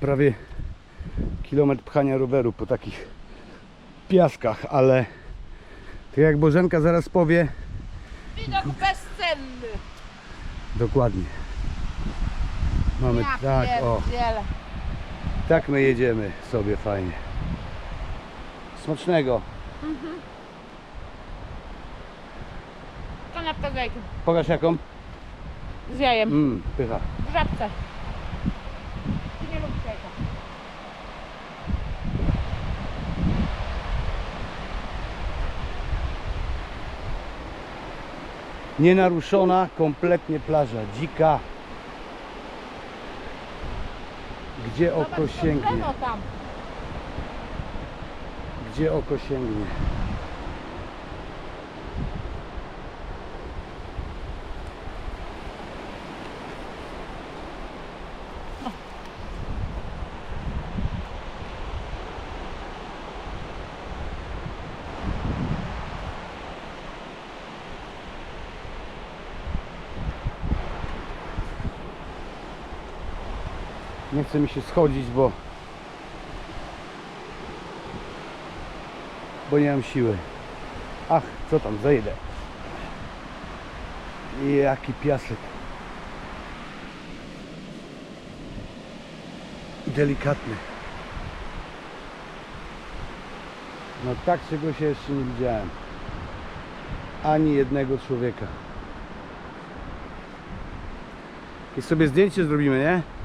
prawie kilometr pchania roweru po takich piaskach, ale tak jak Bożenka zaraz powie, Widok bezcenny. dokładnie. Mamy Ja tak, o, tak my jedziemy sobie fajnie. Smacznego. Z jajkiem. Pokaż jaką? Z jajem. Mmm, pycha. W żabce. Nienaruszona kompletnie plaża, dzika. Gdzie oko sięgnie, gdzie oko sięgnie. Nie chce mi się schodzić, bo bo nie mam siły. Ach, co tam, zejdę. Jaki piasek. Delikatny. No tak czego się jeszcze nie widziałem. Ani jednego człowieka. I sobie zdjęcie zrobimy, nie?